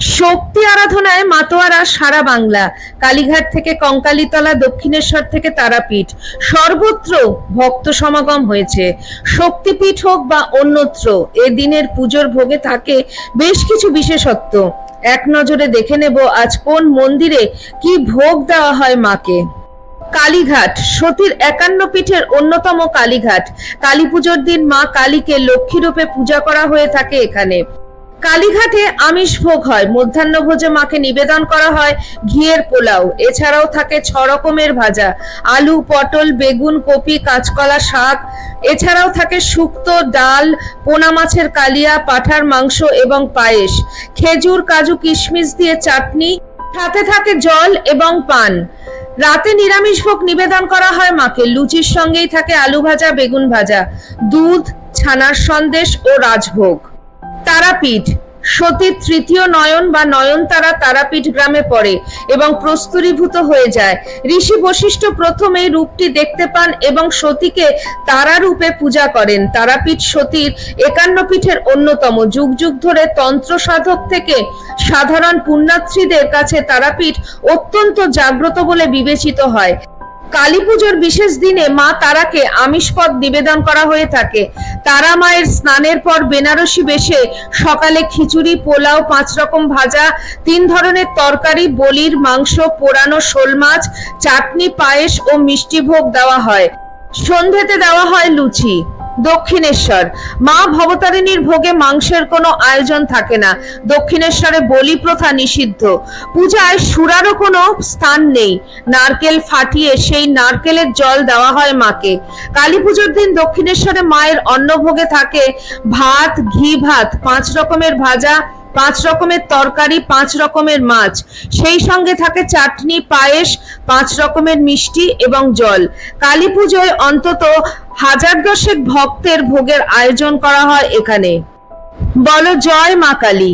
শক্তি আরাধনায় মাতোয়ারা সারা বাংলা। কালীঘাট থেকে কঙ্কালীতলা, দক্ষিণেশ্বর থেকে তারাপীঠ। সর্বত্র ভক্ত সমাগম হয়েছে। শক্তিপীঠ হোক বা অন্যত্র, এ দিনের পুজোর ভোগে থাকে বেশ কিছু বিশেষত্ব। এক নজরে দেখে নেব আজ কোন মন্দিরে কি ভোগ দেওয়া হয় মাকে। কালীঘাট, সতীর একান্ন পীঠের অন্যতম কালীঘাট। কালী পুজোর দিন মা কালীকে লক্ষ্মী রূপে পূজা করা হয়ে থাকে এখানে। কালীঘাটে আমিষ ভোগ হয়। মধ্যাহ্ন ভোজে মাকে নিবেদন করা হয় ঘিয়ের পোলাও। এছাড়াও থাকে ছ রকমের ভাজা, আলু, পটল, বেগুন, কপি, কাঁচকলা, শাক। এছাড়াও থাকে শুক্তো, ডাল, পোনা মাছের কালিয়া, পাঠার মাংস এবং পায়েস। খেজুর, কাজু, কিশমিশ দিয়ে চাটনি। সাথে থাকে জল এবং পান। রাতে নিরামিষ ভোগ নিবেদন করা হয় মাকে। লুচির সঙ্গেই থাকে আলু ভাজা, বেগুন ভাজা, দুধ, ছানার সন্দেশ ও রাজভোগ। তারাপীঠ। সতীর তৃতীয় নয়ন বা নয়নতারা তারাপীঠ গ্রামে পড়ে এবং প্রস্তুরীভূত হয়ে যায়। ঋষি বশিষ্ঠ প্রথম এই রূপটি দেখতে পান এবং সতীকে তারা রূপে পূজা করেন। তারাপীঠ সতীর একান্ন পীঠের অন্যতম। যুগ যুগ ধরে তন্ত্র সাধক থেকে সাধারণ পুণ্যার্থীদের কাছে তারাপীঠ অত্যন্ত জাগ্রত বলে বিবেচিত হয়। কালী পুজোর বিশেষ দিনে মা তারাকে আমিষ পদ নিবেদন করা হয়ে থাকে। তারা মায়ের স্নানের পর বেনারসি বেশে সকালে খিচুড়ি, পোলাও পাঁচ রকম ভাজা, তিন ধরনের তরকারি, বলির মাংস, পোড়ানো শোল মাছ, চাটনি, পায়েস ও মিষ্টি ভোগ দেওয়া হয়। সন্ধেতে দেওয়া হয় লুচি। দক্ষিণেশ্বর। মা ভবতারিণীর ভোগে মাংসের কোনো আয়োজন থাকে না। দক্ষিণেশ্বরে বলি প্রথা নিষিদ্ধ। পূজায় সুরারও কোনো স্থান নেই। নারকেল ফাটিয়ে সেই নারকেলের জল দেওয়া হয় মাকে। কালী পুজোর দিন দক্ষিণেশ্বরে মায়ের অন্নভোগে থাকে ভাত, ঘি ভাত, পাঁচ রকমের ভাজা পাঁচ রকমের তরকারি, পাঁচ রকমের মাছ। সেই সঙ্গে থাকে চাটনি, পায়েস, পাঁচ রকমের মিষ্টি এবং জল। কালী পুজোয় অন্তত হাজার দশেক ভক্তের ভোগের আয়োজন করা হয় এখানে। বলো জয় মা কালী।